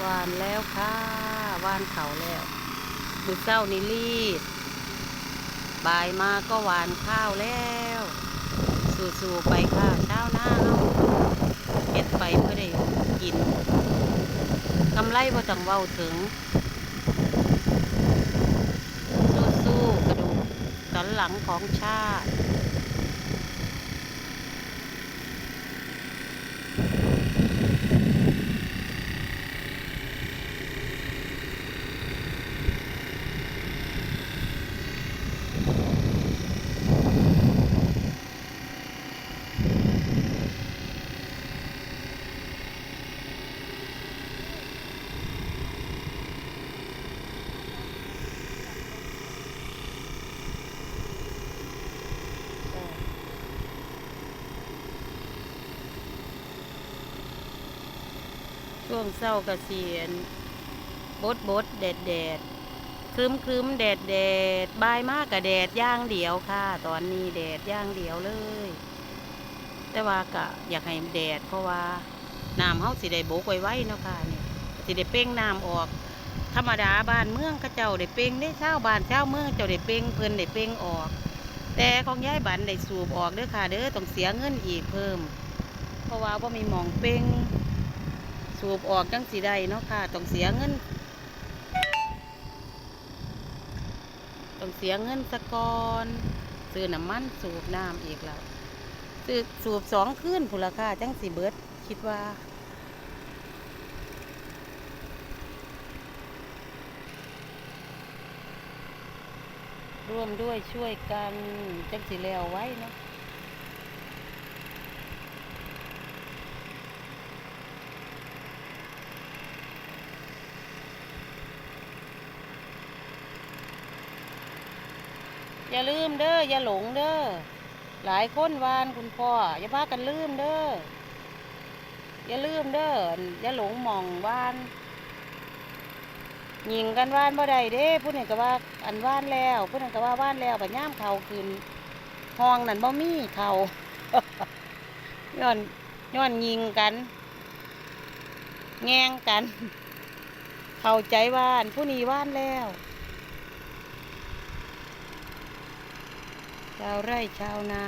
หวานแล้วค่ะวานเขาแล้วมือเศร้านี่รีดบ่ายมาก็หวานข้าวแล้ว สู่ๆไปค่ะเช้าหน้าเฮาเก็ดไปเพื่อได้กินกำไรบ่ต้องเว้าถึง สู้ๆกระดูกสันหลังของชาติ ช่วงเศร้าเกษียณบดบดแดดแดดครึ้มครึ้มแดดแดดบายมากกับแดดย่างเดียวค่ะ ตอนนี้แดดย่างเดียวเลย แต่ว่ากะอยากให้แดดเพราะว่าน้ำเฮาสิได้โบกไว้ไว้เนาะค่ะเนี่ยสิได้เป้งน้ำออก ธรรมดาบ้านเมืองเขาเจ้าได้เป้งได้เช้าบ้านเช้าเมืองเจ้าได้เป้งเพิ่นได้เป้งออก แต่ของย้ายบันได้สูบออกเด้อค่ะ เด้อต้องเสียเงินอีกเพิ่ม เพราะว่าบ่มีหมองเป้ง สูบออกจังสีได้เนาะค่ะต้องเสียเงินต้องเสียเงินสะกอนซื้อน้ำมันสูบน้ำอีกแล้วซื้อสูบสองคืนพุนลค่ะจังสีเบิดคิดว่าร่วมด้วยช่วยกันจังสีแล้วไว้เนาะ อย่าลืมเด้ออย่าหลงเด้อหลายคนวานคุณพ่ออย่าพากันลืมเด้ออย่าลืมเด้ออย่าหลงหมองวานยิงกันวานบ่ได้เด้ผู้นึงก็ว่าอันวานแล้วผู้นึงก็ว่าวานแล้วบัดย่ามเขาขึ้นห้องนั่นบ่มีเขาย้อนย้อนยิงกัน แงงกัน เข้าใจว่านผู้นี้ว่านแล้ว ชาวไร่ชาวนา